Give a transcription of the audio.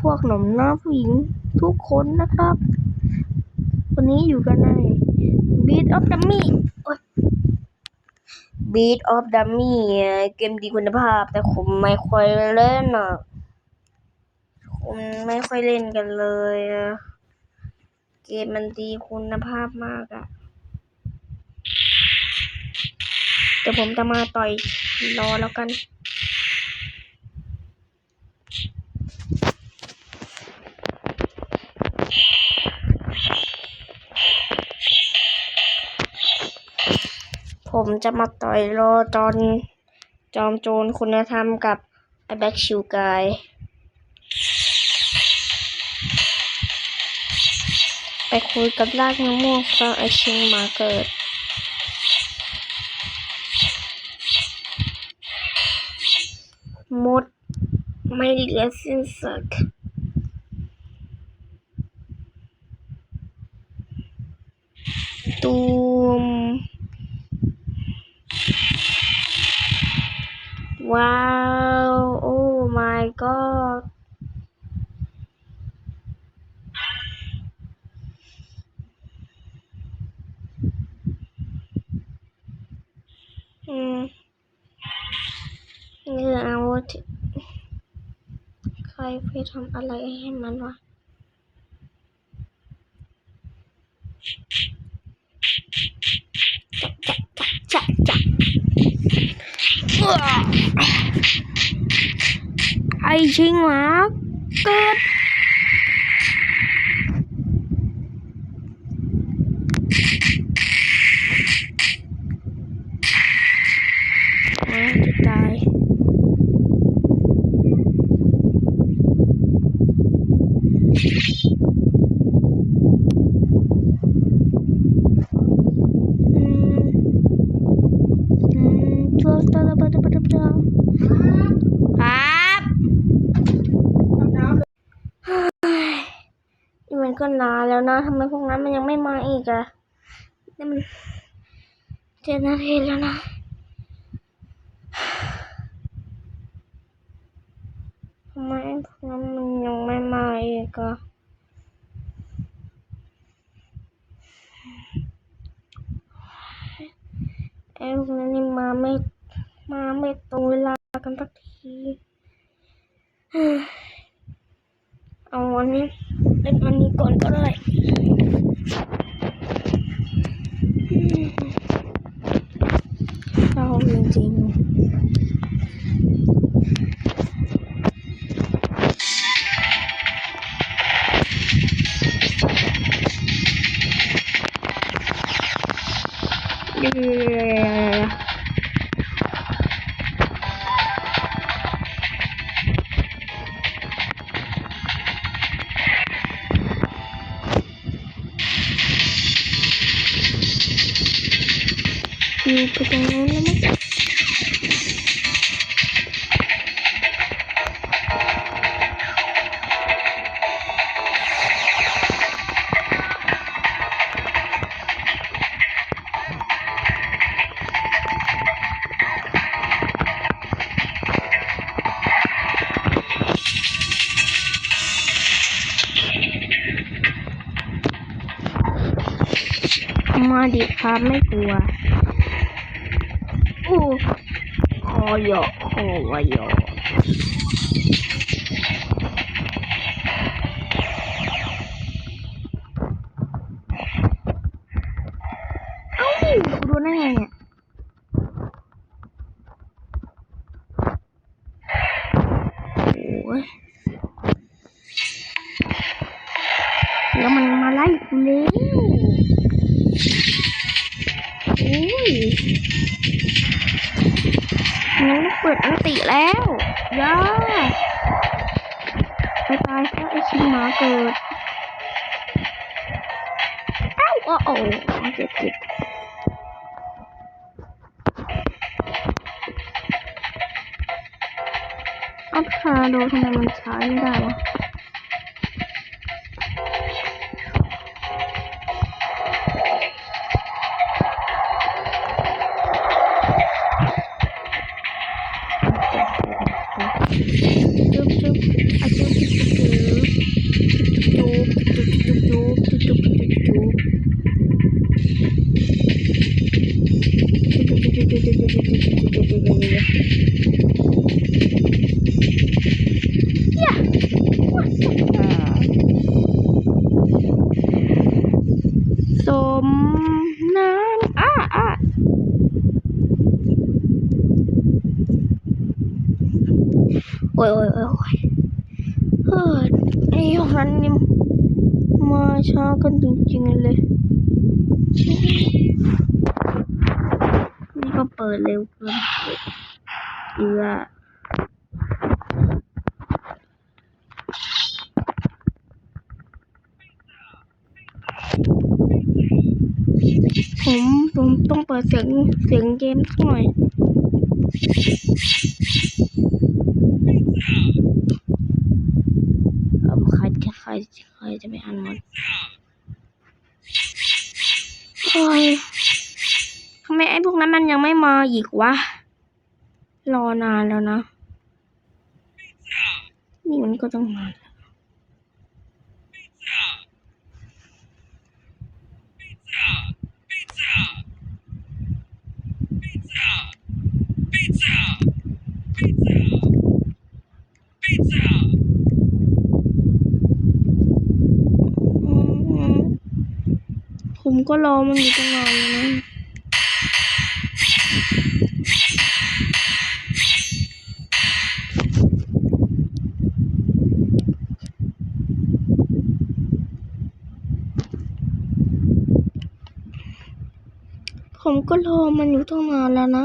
พวกหนุ่มหน้าผู้หญิงทุกคนนะครับ วันนี้อยู่กันใน Beat of Dummy Beat of Dummy เกมดีคุณภาพ แต่ผมไม่ค่อยเล่นอะผมไม่ค่อยเล่นกันเลยอะเกมมันดีคุณภาพมากอะเดี๋ยวผมจะมาต่อยรอแล้วกัน ผมจะมาต่อยรอจอนจอมโจรคุณธรรมกับไอแบ็กชิวกายไปคุยกับรากมะม่วงฟังไอชิงมาเกิดหมดไม่เหลือสิ้นสุดตูม ว้าว โอ้ my god อืมนี่คืออาวุธใครไปทำอะไรให้มันวะจะจะจะไอชิง หมาเกิดอ่าจะตาย อืม อืมตัวตัวตัวตัวตัวตัวครับเฮ้ยนี่มัน ก็นานแล้วนะทำไมพวกนั้นมันยังไม่มาอีกอะนี่มันเจ็ดนาทีแล้วนะทำไมพวกนั้นมันยังไม่มาอีกอะไอ้พวกนั้นนี่มาไม่มาไม่ตรงเวลากันสักทีเอาอันนี้ เล่นอันนี้ก่อนก็ได้เศร้าจริงๆเดี๋ย วอยู่ไปตรงนู้นแล้วมั้งมาดิครับไม่กลัวอู้ คอยอคอวยอเอ้ากูนได้ไงเนี่ยโอ้ยแล้วมันมาไล่กูแล้วโอ้ย น้องเปิดอันติแล้วย่าไปตายเพราะไอชิงหมาเกิดเอ้าโอ้โอ้เจ็บเจ็บอัพคาโดทำไมมันใช้ไม่ได้วะ ฉันนี่มาช้ากันจริงๆเลย นี่ก็เปิดเร็วเกินเอือผมผมต้องเปิดเสียงเสียงเกมสักหน่อย เออใครจะใครใครจะไปอ่านหมด โอ้ยทำไมไอ้พวกนั้นมันยังไม่มาอีกวะ รอนานแล้วนะ นี่มันก็ต้องมาแล้วอืมผม ก็รอมันอยู่ตั้งนานแล้วนะผมก็รอมันอยู่ตั้งนานแล้วนะ